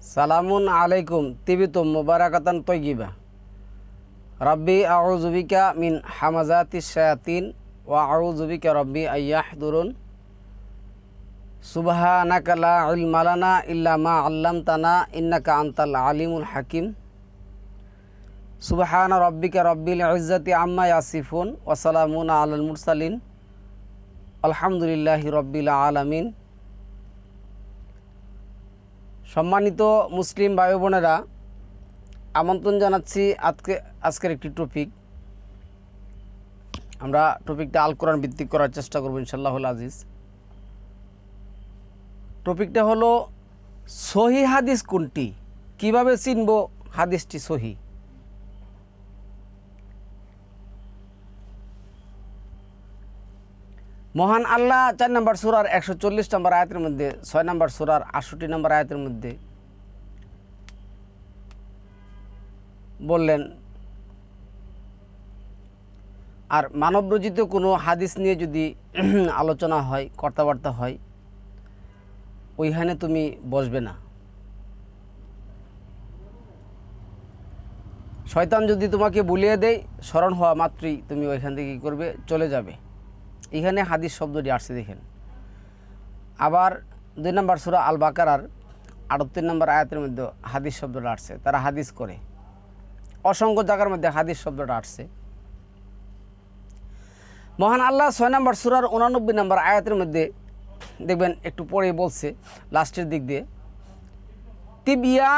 সালামুন আলাইকুম, তিবিতুম মুবারাকাতান তৈগিবা রব্বি আউজুবিকা মিন হামাজাতি শায়াতিন, ওয়া আউজুবিকা রব্বি আইয়াহদুরুন সুবহানাকা লা ইলমা লানা ইল্লা মা আল্লামতানা, ইন্নাকা আনতাল আলিমুল হাকিম। সুবহান রব্বিকা রব্বিল ইজ্জাতি আম্মা ইয়াসিফুন, ওয়া সালামুন আলাল মুরসালিন। আলহামদুলিল্লাহি রব্বিল আলামিন। সম্মানিত মুসলিম ভাই বোনেরা আমন্ত্রণ জানাচ্ছি আজকে, আজকের একটি টপিক আমরা টপিকটা আল কোরআন ভিত্তিক করার চেষ্টা করব ইনশাল্লাহ আজিজ। টপিকটা হলো, সহি হাদিস কোনটি? কীভাবে চিনব হাদিসটি সহি? মহান আল্লাহ চার নম্বর সুরার একশো চল্লিশ নম্বর আয়াতের মধ্যে, ছয় নম্বর সুরার আটষট্টি নম্বর আয়াতের মধ্যে বললেন, আর মানবরচিত কোনো হাদিস নিয়ে যদি আলোচনা হয়, কথাবার্তা হয়, ওইখানে তুমি বসবে না। শয়তান যদি তোমাকে বুলিয়ে দেয়, স্মরণ হওয়া মাত্রই তুমি ওইখান থেকে কী করবে? চলে যাবে। এখানে হাদিস শব্দটি আসছে, দেখেন। আবার দুই নম্বর সুরা আল বাকারার আটত্রিশ নম্বর আয়াতের মধ্যে হাদিস শব্দটা আসছে, তারা হাদিস করে। অসংখ্য জায়গার মধ্যে হাদিস শব্দটা আসছে। মহান আল্লাহ ছয় নম্বর সুরার উনানব্বই নম্বর আয়াতের মধ্যে দেখবেন, একটু পরে বলছে, লাস্টের দিক দিয়ে, তিবিয়া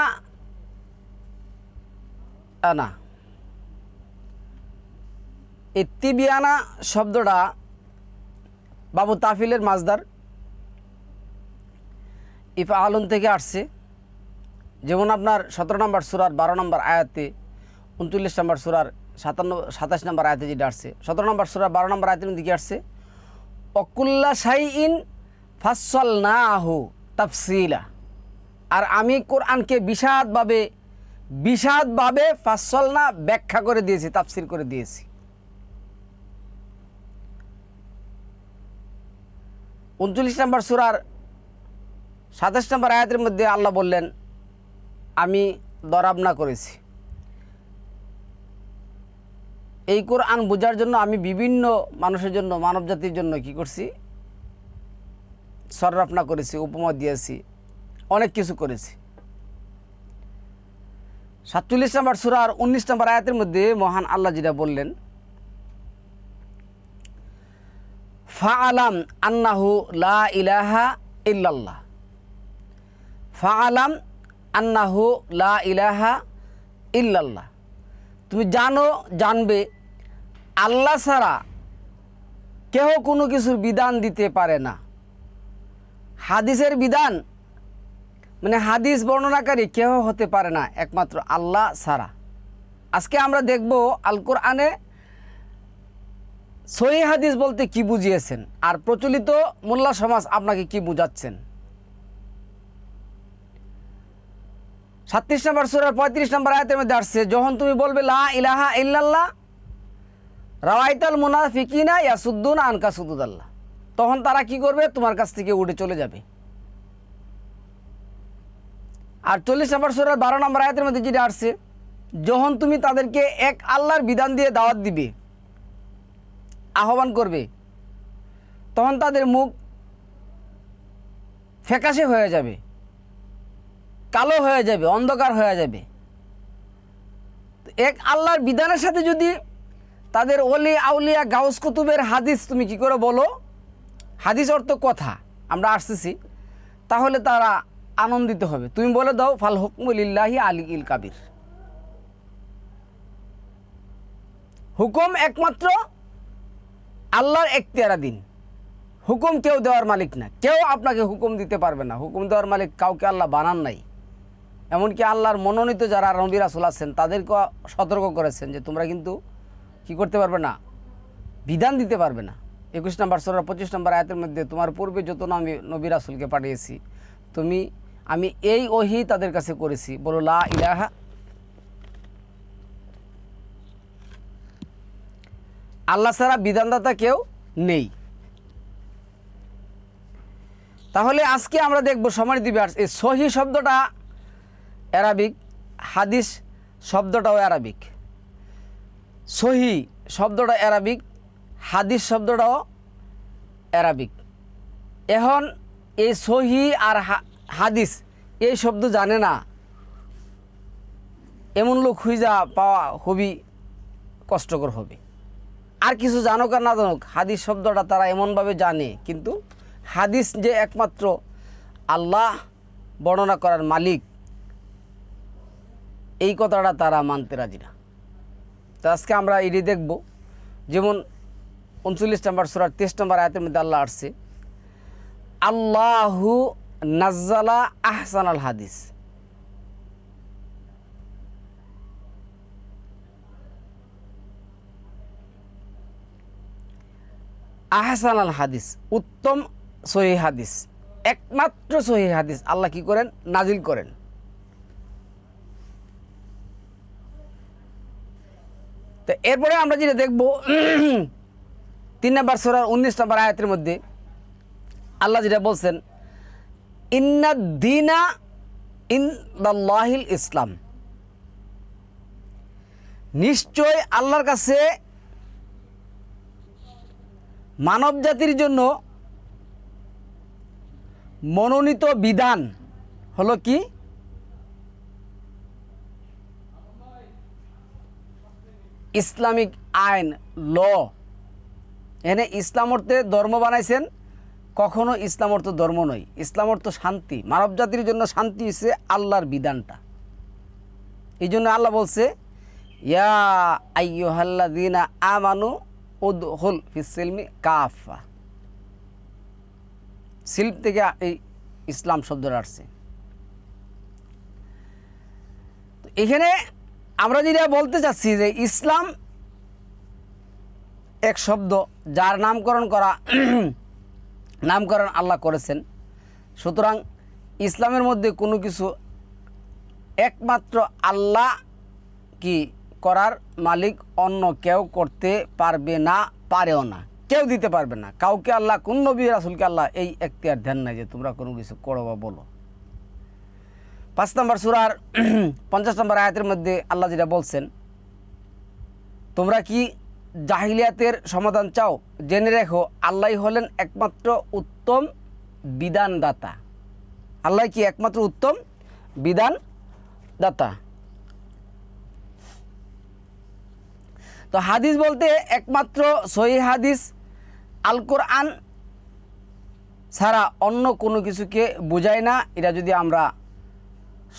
আনা। এই তিবিয়ানা শব্দটা বাবু তাফিলের মাজদার ইফা আলম থেকে আসছে। যেমন আপনার সতেরো নম্বর সুরার বারো নম্বর আয়াতে উনচল্লিশ নম্বর সুরার সাতান্ন, সাতাশ নম্বর আয়াতে যেটা আসছে। সতেরো নম্বর সুরার বারো নম্বর আয়াতের দিকে আসছে? অকুল্লা সাই ইন ফাসল না আহু তাফসিলা। আর আমি কোরআনকে বিষাদভাবে বিষাদভাবে ফাসল না ব্যাখ্যা করে দিয়েছি, তাফসির করে দিয়েছি। উনচল্লিশ নম্বর সুরার সাতাশ নম্বর আয়াতের মধ্যে আল্লাহ বললেন, আমি দরাবনা করেছি। এই কোরআন বোঝার জন্য আমি বিভিন্ন মানুষের জন্য, মানব জাতির জন্য কি করছি? সররাফনা করেছি, উপমা দিয়েছি, অনেক কিছু করেছি। সাতচল্লিশ নম্বর সুরার উনিশ নম্বর আয়াতের মধ্যে মহান আল্লাহ যেটা বললেন ফাআলাম আন্নাহু লা ইলাহা ইল্লাল্লাহ। ফাআলাম আন্নাহু লা ইলাহা ইল্লাল্লাহ। তুমি জানো, জানবে, আল্লাহ ছাড়া কেহ কোনো কিছুর বিধান দিতে পারে না। হাদিসের বিধান মানে হাদিস বর্ণনাকারী কেহ হতে পারে না, একমাত্র আল্লাহ ছাড়া। আজকে আমরা দেখব আল কোরআনে সহি হাদিস বলতে কি বুঝিয়েছেন? আর প্রচলিত মোল্লা সমাজ আপনাকে কি বুঝাচ্ছেন? সাতত্রিশ নম্বর সুরার পঁয়ত্রিশ নম্বর আয়তের মধ্যে আসছে, যখন তুমি বলবে, লা ইলাহা ইল্লাল্লাহ, রাওয়াইতাল মুনাফিকিনা ইয়াসুদ্দুন আনকা সুদুদাল্লাহ, তখন তারা কি করবে? তোমার কাছ থেকে উঠে চলে যাবে। আর চল্লিশ নম্বর সুরার বারো নম্বর আয়তের মধ্যে যেটা আসছে, যখন তুমি তাদেরকে এক আল্লাহর বিধান দিয়ে দাওয়াত দিবে আহ্বান করবে, তখন তাদের মুখ ফ্যাকাশে হয়ে যাবে, কালো হয়ে যাবে, অন্ধকার হয়ে যাবে। এক আল্লাহর বিধানের সাথে যদি তাদের অলি আউলিয়া, গাউস কুতুবের হাদিস তুমি কি করে বলো? হাদিস অর্থ কথা, আমরা আসতেছি, তাহলে তারা আনন্দিত হবে। তুমি বলে দাও, ফাল হুকমুলিল্লাহি আলী ইল কাবির। হুকুম একমাত্র আল্লাহর এখতিয়ারাধীন হুকুম কেউ দেওয়ার মালিক না। কেউ আপনাকে হুকুম দিতে পারবে না। হুকুম দেওয়ার মালিক কাউকে আল্লাহ বানান নাই। এমনকি আল্লাহর মনোনীত যারা নবী রাসুল আছেন তাদেরকে সতর্ক করেছেন যে তোমরা কিন্তু কি করতে পারবে না? বিধান দিতে পারবে না। একুশ নম্বর সোরা, পঁচিশ নম্বর আয়াতের মধ্যে, তোমার পূর্বে যত আমি নবী রাসুলকে পাঠিয়েছি, তুমি, আমি এই ওহি তাদের কাছে করেছি। বলো, লা ইলাহা আল্লাহ ছাড়া বিধানদাতা কেউ নেই। তাহলে আজকে আমরা দেখব সমানি দিবে এই সহি শব্দটা অ্যারাবিক, হাদিস শব্দটাও অ্যারাবিক। সহি শব্দটা অ্যারাবিক, হাদিস শব্দটাও অ্যারাবিক। এখন এই সহি আর হাদিস এই শব্দ জানে না। এমন লোক খুঁজা পাওয়া খুবই কষ্টকর হবে। আর কিছু জানুক আর না জানুক, হাদিস শব্দটা তারা এমনভাবে জানে, কিন্তু হাদিস যে একমাত্র আল্লাহ বর্ণনা করার মালিক, এই কথাটা তারা মানতে রাজি না। তো আজকে আমরা এটি দেখব, যেমন উনচল্লিশ নম্বর সুরার তেইশ নম্বর আয়াতের মধ্যে আল্লাহ আসছে, আল্লাহু নাজ্জালা আহসান আল হাদিস। আহসান আল হাদিস, উত্তম সহি হাদিস, একমাত্র সহি হাদিস। আল্লাহ কি করেন? নাজিল করেন। তো এরপরে আমরা যেটা দেখব, তিন নম্বর সোরার উনিশ নম্বর আয়াতের মধ্যে আল্লাহ যেটা বলছেন, ইন্না দিনা ইন দাল্লাহিল ইসলাম। নিশ্চয় আল্লাহর কাছে মানব জাতির জন্য মনোনীত বিধান হলো কি? ইসলামিক আইন, ল। এনে ইসলাম অর্থে ধর্ম বানাইছেন। কখনো ইসলাম অর্থ ধর্ম নয়। ইসলাম অর্থ শান্তি। মানব জাতির জন্য শান্তি হচ্ছে আল্লাহর বিধানটা। এই জন্য আল্লাহ বলছে, ইয়া আইয়ুহাল্লাযীনা আমানু উদহুল ফিসিলমি কাফা। শিল্প থেকে এই ইসলাম শব্দটা আসছে। এখানে আমরা যেটা বলতে চাচ্ছি যে ইসলাম এক শব্দ যার নামকরণ করা, নামকরণ আল্লাহ করেছেন। সুতরাং ইসলামের মধ্যে কোনো কিছু একমাত্র আল্লাহ কি করার মালিক অন্য কেউ করতে পারবে না, পারেও না। কেউ দিতে পারবে না। কাউকে আল্লাহ, কোন নবী রাসুলকে আল্লাহ এই এখতিয়ার ধ্যান নাই যে তোমরা কোনো কিছু করো বা বলো। পাঁচ নম্বর সুরার পঞ্চাশ নম্বর আয়াতের মধ্যে আল্লাহ যেটা বলছেন, তোমরা কি জাহিলিয়াতের সমাধান চাও? জেনে রেখো আল্লাহ হলেন একমাত্র উত্তম বিধানদাতা। আল্লাহ কি একমাত্র উত্তম বিধানদাতা? তো হাদিস বলতে একমাত্র সহি হাদিস আল কোরআন ছাড়া অন্য কোনো কিছুকে বোঝায় না। এটা যদি আমরা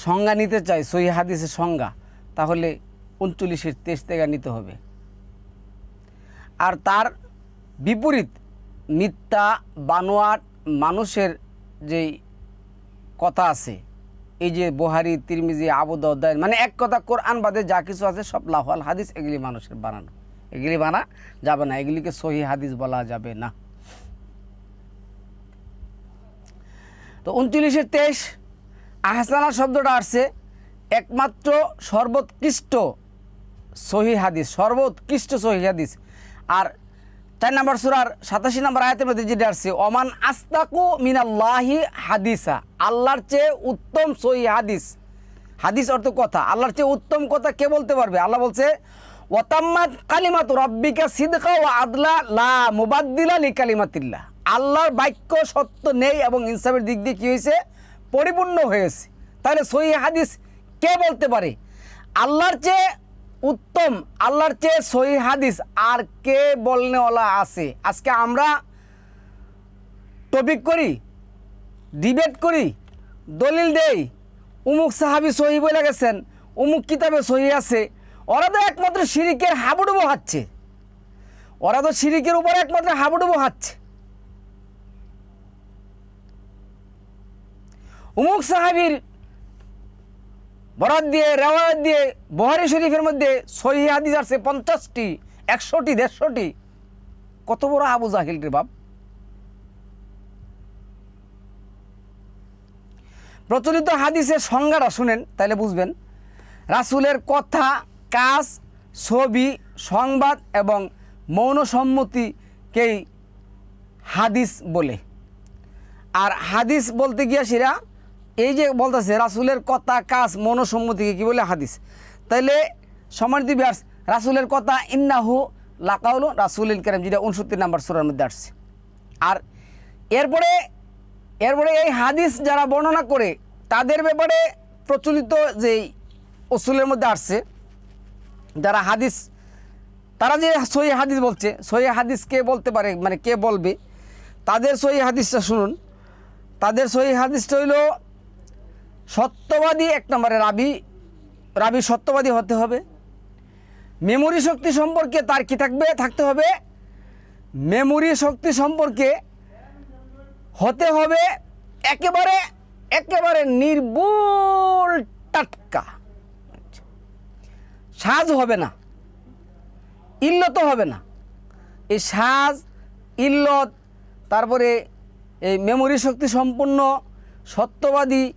সংজ্ঞা নিতে চাই, সহি হাদিসের সংজ্ঞা, তাহলে উনচল্লিশের তেইশ থেকে নিতে হবে। আর তার বিপরীত, মিথ্যা, বানোয়াট, মানুষের যেই কথা আছে এই যে বোহারি, তিরমিজি আবুদ অধ্যায় মানে এক কথা কোরআন বাদে যা কিছু আছে সব লাফাল হাদিস এগুলি মানুষের বানানো। এগুলি বানা যাবে না, এগুলিকে সহি হাদিস বলা যাবে না। তো উনচল্লিশের তেইশ, আহসানা শব্দটা আসছে, একমাত্র সর্বোৎকৃষ্ট সহি হাদিস, সর্বোৎকৃষ্ট সহি হাদিস। আর চার নম্বর সুরার সাতাশি নম্বর আয়াতের মধ্যে যেটা আসছে, ওমান আস্তাকু মিনাল্লাহি হাদিসা। আল্লাহর চেয়ে উত্তম সহি হাদিস। হাদিস অর্থ কথা। আল্লাহর চেয়ে উত্তম কথা কে বলতে পারবে? আল্লাহ বলছে ওতাম্মাদ কালিমাত রব্বিকা সিদকা ও আদলা লা মুবাদ্দিলা লি কালিমাতিল্লাহ আল্লাহর বাক্য সত্য নেই এবং ইনসাফের দিক দিয়ে কী হয়েছে? পরিপূর্ণ হয়েছে। তাহলে সহি হাদিস কে বলতে পারে? আল্লাহর চেয়ে উত্তম, আল্লাহর চেয়ে সহি হাদিস আর কে বলনেওয়ালা আছে? আজকে আমরা টপিক করি ডিবেট করি, দলিল দেই। উমুক সাহাবি সহি বলে গেছেন, উমুক কিতাবে সহি আছে। ওরা তো একমাত্র সিরিকের হাবুডুবো হাচ্ছে ওরা তো সিরিকের উপরে একমাত্র হাবুডুবো হাচ্ছে উমুক সাহাবির বরাদ দিয়ে, রেওয়ায়ত দিয়ে, বহারি শরীফের মধ্যে সহি হাদিস আছে পঞ্চাশটি, একশোটি, দেড়শোটি। কত বড় আবু জাহিল রে বাপ। প্রচলিত হাদিসের সংজ্ঞাটা শুনেন তাহলে বুঝবেন। রাসুলের কথা, কাজ, ছবি, সংবাদ এবং মৌন সম্মতিকেই হাদিস বলে। আর হাদিস বলতে গিয়া সেরা এই যে বলতেছে, রাসুলের কথা, কাজ মনোসম্মতিকে কি বলে হাদিস? তাইলে সম্মানিত বিহার রাসুলের কথা, ইন্নাহু লাকাউল রাসুল কেরাম, যেটা উনসত্তর নাম্বার সুরার মধ্যে আসছে। আর এরপরে এরপরে এই হাদিস যারা বর্ণনা করে, তাদের ব্যাপারে প্রচলিত যে অসুলের মধ্যে আসছে, যারা হাদিস, তারা যে সহি হাদিস বলছে, সহি হাদিস কে বলতে পারে মানে কে বলবে? তাদের সহি হাদিসটা শুনুন। তাদের সহি হাদিসটা হইল সত্যবাদী এক নম্বরে রাবি রাবি সত্যবাদী হতে হবে। মেমোরি শক্তি সম্পর্কে তার কি থাকবে? থাকতে হবে। মেমোরি শক্তি সম্পর্কে হতে হবে একেবারে একেবারে নির্ভুল টাটকা। সাজ হবে না। ইল্লত হবে না। এই সাজ, ইল্লত, তারপরে এই মেমোরি শক্তি সম্পূর্ণ সত্যবাদী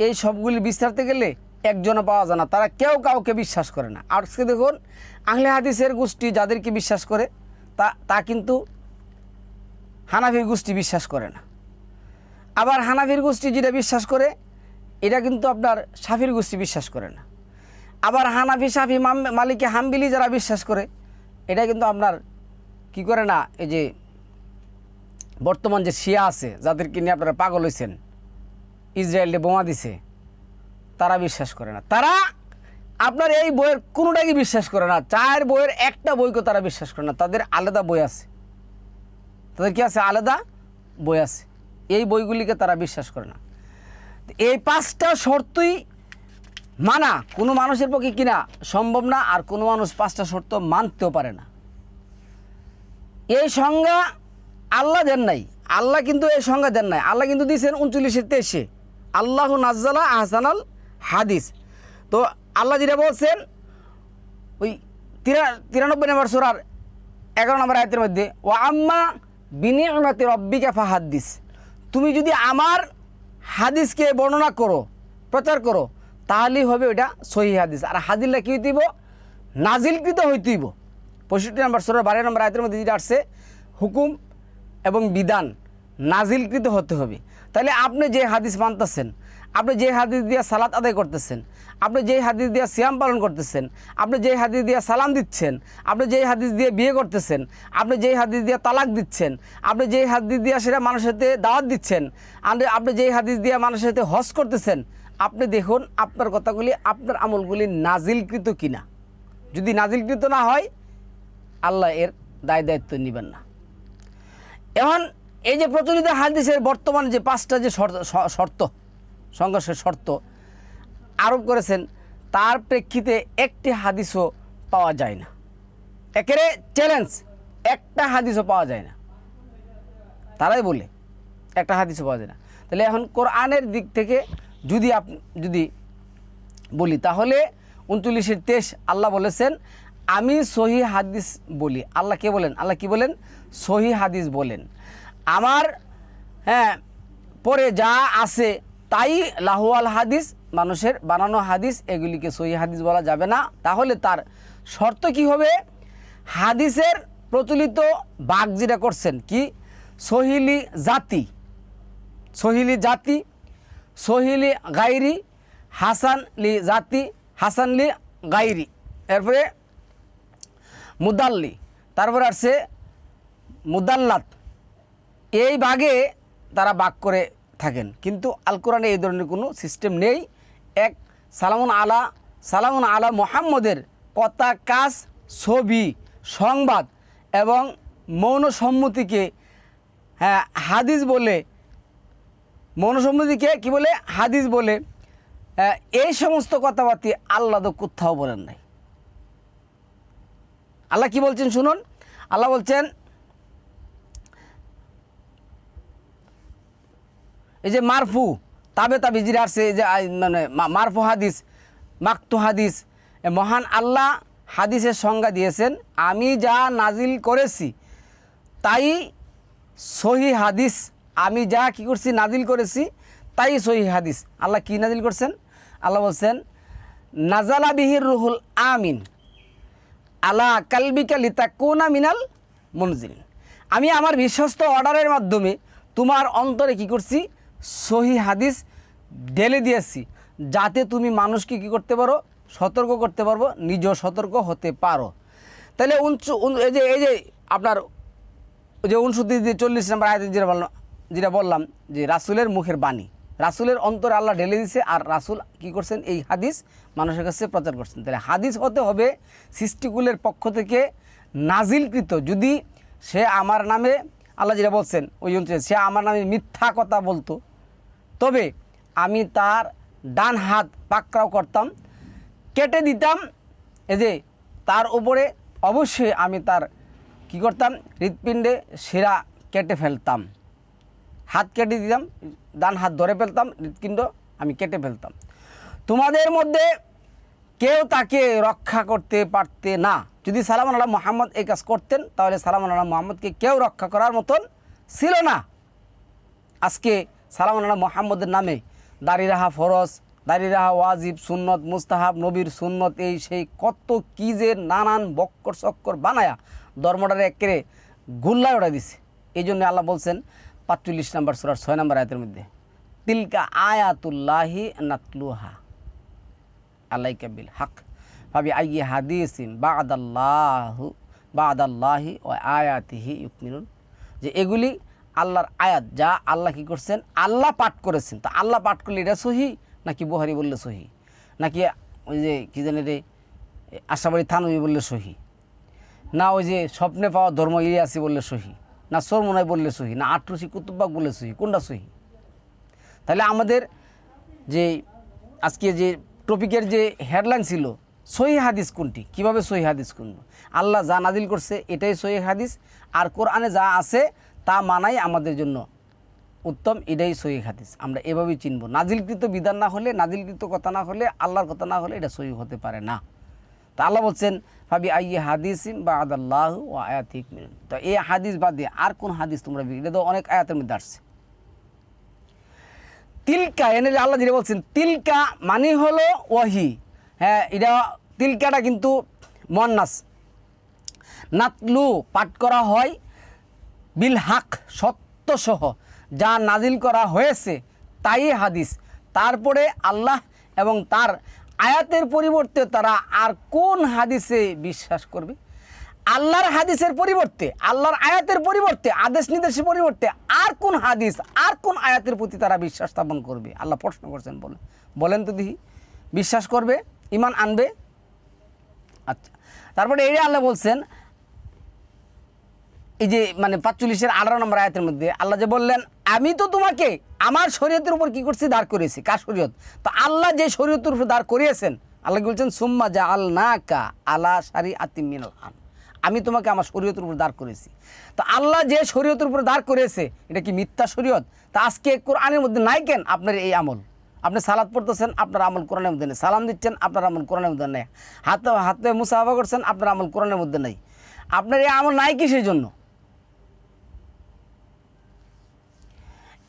এই সবগুলি বিস্তারতে গেলে একজনও পাওয়া যায় না। তারা কেউ কাউকে বিশ্বাস করে না। আজকে দেখুন, আহলে হাদিসের গোষ্ঠী যাদেরকে বিশ্বাস করে, তা তা কিন্তু হানাফির গোষ্ঠী বিশ্বাস করে না। আবার হানাফির গোষ্ঠী যেটা বিশ্বাস করে, এটা কিন্তু আপনার সাফির গোষ্ঠী বিশ্বাস করে না। আবার হানাফি, সাফি, মাম- মালিকে, হামবিলি যারা বিশ্বাস করে, এটা কিন্তু আপনার কি করে না, এই যে বর্তমান যে শিয়া আছে, যাদেরকে নিয়ে আপনারা পাগল হয়েছেন ইসরায়েলে বোমা দিছে, তারা বিশ্বাস করে না। তারা আপনার এই বইয়ের কোনোটাকে বিশ্বাস করে না? চার বইয়ের একটা বইকে তারা বিশ্বাস করে না। তাদের আলাদা বই আছে। তাদের কি আছে? আলাদা বই আছে। এই বইগুলিকে তারা বিশ্বাস করে না। এই পাঁচটা শর্তই মানা। কোনো মানুষের পক্ষে কিনা সম্ভব না, আর কোনো মানুষ পাঁচটা শর্ত মানতেও পারে না। এই সংজ্ঞা আল্লাহ দেন নাই। আল্লাহ কিন্তু এই সংজ্ঞা দেন নাই। আল্লাহ কিন্তু দিয়েছেন উনচল্লিশের তেইশে। আল্লাহ নাজ্জালা আহসানাল হাদিস। তো আল্লাহ যেটা বলছেন, ওই তিরা তিরানব্বই নম্বর সোরার এগারো নম্বর আয়তের মধ্যে ও আম্মা বিনিয়মাতে রব্বিকা ফাহাদিস তুমি যদি আমার হাদিসকে বর্ণনা করো, প্রচার করো, তাহলেই হবে ওটা সহি হাদিস। আর হাদিল্লা কী হইতেইব নাজিলকৃত হইতেইব পঁয়ষট্টি নম্বর সোরার বারো নম্বর আয়তের মধ্যে যেটা আসছে, হুকুম এবং বিধান নাজিলকৃত হতে হবে। তাহলে আপনি যে হাদিস মানতেছেন, আপনি যে হাদিস দিয়ে সালাত আদায় করতেছেন, আপনি যে হাদিস দিয়ে সিয়াম পালন করতেছেন, আপনি যে হাদিস দিয়ে সালাম দিচ্ছেন, আপনি যে হাদিস দিয়ে বিয়ে করতেছেন, আপনি যে হাদিস দিয়ে তালাক দিচ্ছেন, আপনি যে হাদিস দিয়ে সেটা মানুষের সাথে দাওয়াত দিচ্ছেন, আপনি যে হাদিস দিয়ে মানুষের সাথে হজ করতেছেন, আপনি দেখুন আপনার কথাগুলি, আপনার আমলগুলি নাজিলকৃত কিনা। যদি নাজিলকৃত না হয়, আল্লাহ এর দায় দায়িত্ব নেবেন না। এখন এই যে প্রচলিত হাদিসের বর্তমান যে পাঁচটা যে শর্ত সংঘর্ষের শর্ত আরোপ করেছেন, তার প্রেক্ষিতে একটি হাদিসও পাওয়া যায় না। একেরে চ্যালেঞ্জ একটা হাদিসও পাওয়া যায় না। তারাই বলে, একটা হাদিসও পাওয়া যায় না। তাহলে এখন কোরআনের দিক থেকে যদি আপ, যদি বলি, তাহলে উনচল্লিশের তেইশ আল্লাহ বলেছেন, আমি সহি হাদিস বলি। আল্লাহ কে বলেন? আল্লাহ কি বলেন? সহি হাদিস বলেন। আমার হ্যাঁ পরে যা আছে তাই লাহুয়াল হাদিস, মানুষের বানানো হাদিস, এগুলিকে সহি হাদিস বলা যাবে না। তাহলে তার শর্ত কি হবে? হাদিসের প্রচলিত বাঘ যেটা করছেন, কি? সহিলি জাতি সহিলি জাতি, সহিলি গাইরি হাসান লি জাতি হাসান লি গাইরি। এরপরে মুদাল্লি, তারপরে আসছে মুদাল্লাত। এই বাগে তারা বাক করে থাকেন। কিন্তু আল কোরআনে এই ধরনের কোনো সিস্টেম নেই। এক সালামুন আলা সালামুন আলা মোহাম্মদের কথা কাজ ছবি সংবাদ এবং মৌন সম্মতিকে হ্যাঁ হাদিস বলে মৌনসম্মতিকে কি বলে? হাদিস বলে। আহ, এই সমস্ত কথাবার্তি আল্লাহ তো কোথাও বলেন নাই। আল্লাহ কি বলছেন শুনুন? আল্লাহ বলছেন এই যে মারফু, তাবে তাবে যেটা আসছে, এই যে মানে মারফু হাদিস, মাকতু হাদিস মহান আল্লাহ হাদিসের সংজ্ঞা দিয়েছেন, আমি যা নাজিল করেছি, তাই সহি হাদিস, আমি যা কি করছি, নাজিল করেছি, তাই সহি হাদিস। আল্লাহ কি নাজিল করছেন? আল্লাহ বলছেন, নাজালা বিহির রুহুল আমিন, আলা কালবিকা লিতাকুনা মিনাল মনজিল আমি আমার বিশ্বস্ত অর্ডারের মাধ্যমে তোমার অন্তরে কি করছি? সহি হাদিস ঢেলে দিয়েছি। যাতে তুমি মানুষকে কী করতে পারো? সতর্ক করতে পারব নিজেও সতর্ক হতে পারো। তাহলে উনচু এই যে এই যে আপনার যে উনসত্তর যে চল্লিশ নম্বর আয়াতে যেটা বললাম যেটা বললাম যে রাসুলের মুখের বাণী। রাসুলের অন্তরে আল্লাহ ঢেলে দিছে আর রাসুল কি করছেন? এই হাদিস মানুষের কাছে প্রচার করছেন। তাহলে হাদিস হতে হবে সৃষ্টিকুলের পক্ষ থেকে নাজিলকৃত। যদি সে আমার নামে, আল্লাহ যেটা বলছেন, ওই অনুযায়ী সে আমার নামে মিথ্যা কথা বলতো তবে আমি তার ডান হাত পাকড়াও করতাম, কেটে দিতাম, এই যে তার উপরে অবশ্যই আমি তার কি করতাম, হৃৎপিণ্ডে শিরা কেটে ফেলতাম। হাত কেটে দিতাম, ডান হাত ধরে ফেলতাম, হৃৎপিণ্ড আমি কেটে ফেলতাম। তোমাদের মধ্যে কেউ তাকে রক্ষা করতে পারতে না। যদি সালাম আল্লাহ মোহাম্মদ এই কাজ করতেন, তাহলে সালাম আল্লাহ মোহাম্মদকে কেউ রক্ষা করার মতন ছিল না। আজকে সালাম আল্লাহ মোহাম্মদের নামে। দাড়ি রাহা ফরজ, দাড়ি রাহা ওয়াজিব, সুন্নত, মুস্তাহাব, নবীর সুন্নত, এই সেই কত কি যে নানান বক্কর চক্কর বানায়া ধর্মটারে একেরে গুল্লায় ওড়া দিছে। এই জন্য আল্লাহ বলছেন, পাঁচচল্লিশ নম্বর সুরার ছয় নম্বর আয়াতের মধ্যে, তিলকা আয়াতুল্লাহি নাতলুহা আলাইকা বিল হক। ভাবি আই হাদিসিম বাদাল্লাহু, বাদাল্লাহি ও আয়াতিহি ইউকমিনুন যে এগুলি আল্লাহর আয়াত, যা আল্লাহ কি করছেন? আল্লাহ পাঠ করেছেন। তা আল্লাহ পাঠ করলে এটা সহি নাকি বুহারি বললে সহি? নাকি ওই যে কী জানি রে আশাবাড়ি থানবি বললে সহি? না ওই যে স্বপ্নে পাওয়া ধর্ম ইলিয়াসি বললে সহি? না সরমনাই বললে সহি? না আটরসি কুতুব্বাক বললে সহি? কোনটা সহি? তাহলে আমাদের যে আজকে যে টপিকের যে হেডলাইন ছিল, সহি হাদিস কোনটি? কীভাবে সহি হাদিস কোন আল্লাহ যা নাজিল করছে, এটাই সহি হাদিস। আর কোরআনে যা আছে তা মানাই আমাদের জন্য উত্তম, এটাই সহি হাদিস। আমরা এভাবেই চিনব। নাজিলকৃত বিধান না হলে, নাজিলকৃত কথা না হলে, আল্লাহর কথা না হলে এটা সহি হতে পারে না। তা আল্লাহ বলছেন ভাবি আইয়ে হাদিসিম বা আদাল্লাহ ও আয়াতিক মিনুন তো এই হাদিস বাদে আর কোন হাদিস তোমরা এটা তো অনেক আয়াতের মধ্যে আসছে। তিলকা এনে আল্লাহ যেটা বলছেন, তিলকা মানে হলো ওয়াহি। হ্যাঁ এটা তিলকাটা কিন্তু মন্নাস নাতলু পাঠ করা হয় বিল হাক সত্যসহ যা নাজিল করা হয়েছে, তাই হাদিস। তারপরে আল্লাহ এবং তার আয়াতের পরিবর্তে তারা আর কোন হাদিসে বিশ্বাস করবে? আল্লাহর হাদিসের পরিবর্তে, আল্লাহর আয়াতের পরিবর্তে আদেশ নির্দেশের পরিবর্তে আর কোন হাদিস, আর কোন আয়াতের প্রতি তারা বিশ্বাস স্থাপন করবে? আল্লাহ প্রশ্ন করছেন বলে বলেন তো দিহি বিশ্বাস করবে ইমান আনবে? আচ্ছা। তারপরে এই আল্লাহ বলছেন এই যে মানে পাঁচচল্লিশের আঠারো নম্বর আয়াতের মধ্যে আল্লাহ যে বললেন, আমি তো তোমাকে আমার শরীয়তের উপর কি করছি? দাঁড় করিয়েছি। কার শরীয়ত? তো আল্লাহ যে শরীয়তের উপর দাঁড় করিয়েছেন, আল্লাহ বলছেন? সুম্মা যা আল না কা আলা সারি আতি মিনাল আন আমি তোমাকে আমার শরীয়তের উপর দাঁড় করেছি তো আল্লাহ যে শরীয়তের উপর দাঁড় করেছে এটা কি মিথ্যা শরীয়ত? তা আজকে কোরআনের মধ্যে নাই কেন আপনার এই আমল? আপনি সালাদ পড়তেছেন, আপনার আমল কোরআনের মধ্যে নেই। সালাম দিচ্ছেন, আপনার আমল কোরআনের মধ্যে নেই। হাতে হাতে মুসাফা করছেন, আপনার আমল কোরআনের মধ্যে নেই। আপনার এই আমল নাই কি সেই জন্য?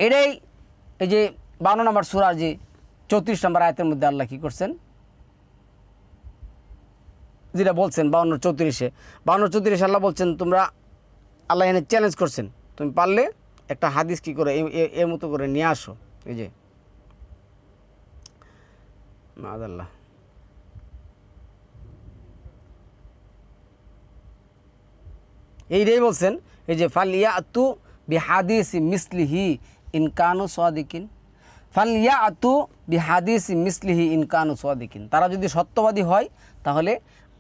এটাই এই যে বান্ন নম্বর সুরার যে চৌত্রিশ নম্বর আয়তের মধ্যে আল্লাহ কী করছেন? যেটা বলছেন বাউন্ন চৌত্রিশে। বাউন্ন চৌত্রিশে আল্লাহ বলছেন, তোমরা আল্লাহ এনে চ্যালেঞ্জ করছেন। তুমি পারলে একটা হাদিস কী করে এর মতো করে নিয়ে আসো। এই যে। আল্লাহ এইটাই বলছেন, এই যে ফালিয়া আতু বিহাদিস মিসলিহি ইনকানু সোয়াদিকিন ফালিয়া আতু বিহাদিস মিসলিহি ইনকানু সোয়াদিকিন তারা যদি সত্যবাদী হয়, তাহলে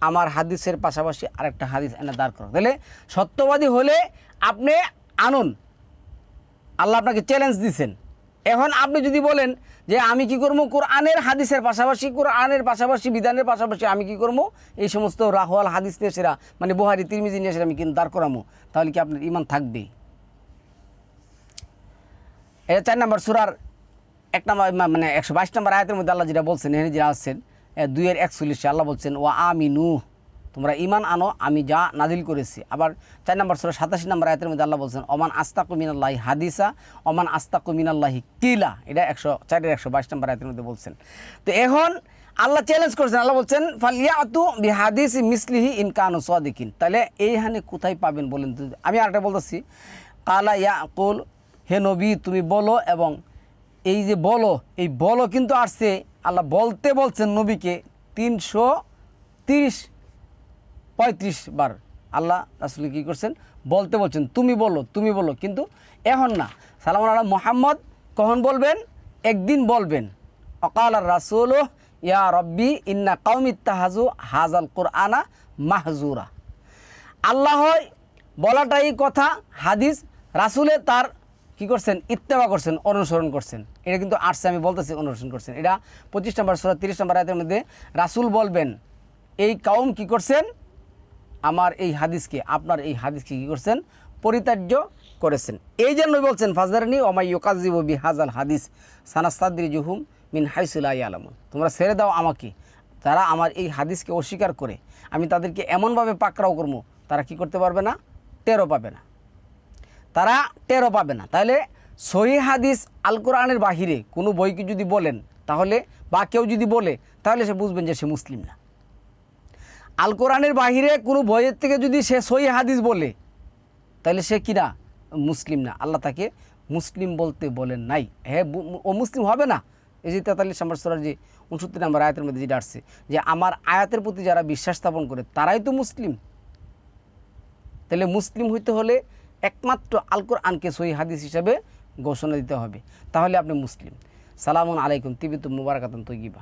আমার হাদিসের পাশাপাশি আরেকটা হাদিস এনে দাঁড় করো তাহলে সত্যবাদী হলে আপনি আনুন। আল্লাহ আপনাকে চ্যালেঞ্জ দিছেন। এখন আপনি যদি বলেন যে আমি কি করব, কোরআনের হাদিসের পাশাপাশি, কোরআনের পাশাপাশি, বিধানের পাশাপাশি আমি কি করব, এই সমস্ত রাহুয়াল হাদিস নিয়ে সেরা মানে বোহারি, তিরমিজি নেশেরা আমি কিন্তু দাঁড় করামো তাহলে কি আপনার ইমান থাকবে এটা চার নম্বর সুরার এক নম্বর মানে একশো বাইশ নম্বর আয়াতের মধ্যে আল্লাহ যেটা বলছেন এখানে যেটা আসছেন দুইয়ের একচল্লিশে আল্লাহ বলছেন ও আমি নু তোমরা ইমান আনো, আমি যা নাজিল করেছি। আবার চার নম্বর সুরা সাতাশি নম্বর আয়াতের মধ্যে আল্লাহ বলছেন, ওমান আস্তাকু মিনাল্লাহি হাদিসা, ওমান আস্তাকু মিনাল্লাহি কিলা এটা একশো চারের একশো বাইশ নম্বর আয়াতের মধ্যে বলছেন। তো এখন আল্লাহ চ্যালেঞ্জ করছেন, আল্লাহ বলছেন ফালিয়া আতু বি হাদিস মিসলিহি ইনকানু সাদিকিন তাহলে এইখানে কোথায় পাবেন বলেন আমি আরেকটা বলতেছি, কালা ইয়া কুল হে নবী, তুমি বলো এবং এই যে বলো, এই বলো কিন্তু আসছে। আল্লাহ বলতে বলছেন নবীকে তিনশো তিরিশ, পঁয়ত্রিশ বার। আল্লাহ রাসুল কী করছেন? বলতে বলছেন, তুমি বলো তুমি বলো। কিন্তু এখন না। সালাম আল্লাহ মোহাম্মদ কখন বলবেন? একদিন বলবেন। অকাল রাসুল, ইয়া রব্বি, ইন্না কৌমিত তাহাজু হাজাল কোরআনা মাহজুরা। আল্লাহ বলাটাই কথা, হাদিস রাসুলে তার কি করছেন? ইত্তেবা করছেন, অনুসরণ করছেন। এটা কিন্তু আর্টসে আমি বলতেছি অনুসরণ করছেন। এটা পঁচিশ নম্বর সোলা তিরিশ নম্বর আয়তের মধ্যে রাসুল বলবেন, এই কাউম কি করছেন? আমার এই হাদিসকে, আপনার এই হাদিসকে কী করছেন? পরিত্যাজ্য করেছেন। এই জন্য বলছেন ফাজারানি ওমাই ইয়োকাজিব বি হাজাল হাদিস সানাস্তাদ্রি জুহুম মিন হাইসুলাই আলামুন তোমরা ছেড়ে দাও আমাকে। তারা আমার এই হাদিসকে অস্বীকার করে, আমি তাদেরকে এমনভাবে পাকড়াও করব, তারা কি করতে পারবে না? টেরও পাবে না। তারা টেরও পাবে না। তাহলে সহি হাদিস আল কোরআনের বাহিরে কোনো বইকে যদি বলেন, তাহলে বা কেউ যদি বলে, তাহলে সে বুঝবেন যে সে মুসলিম না। আল কোরআনের বাহিরে কোনো বইয়ের থেকে যদি সে সহি হাদিস বলে, তাহলে সে কিনা মুসলিম না। আল্লাহ তাকে মুসলিম বলতে বলেন নাই। হ্যাঁ ও মুসলিম হবে না? এই যে তেতাল্লিশ নম্বর সরার যে উনসত্তর নম্বর আয়াতের মধ্যে যেটা আসছে, যে আমার আয়াতের প্রতি যারা বিশ্বাস স্থাপন করে, তারাই তো মুসলিম। তাহলে মুসলিম হইতে হলে একমাত্র আলকুর আনকে সহি হাদিস হিসাবে ঘোষণা দিতে হবে। তাহলে আপনি মুসলিম। সালামুন আলাইকুম, তিবিত মুবারকাতন তৈগিবা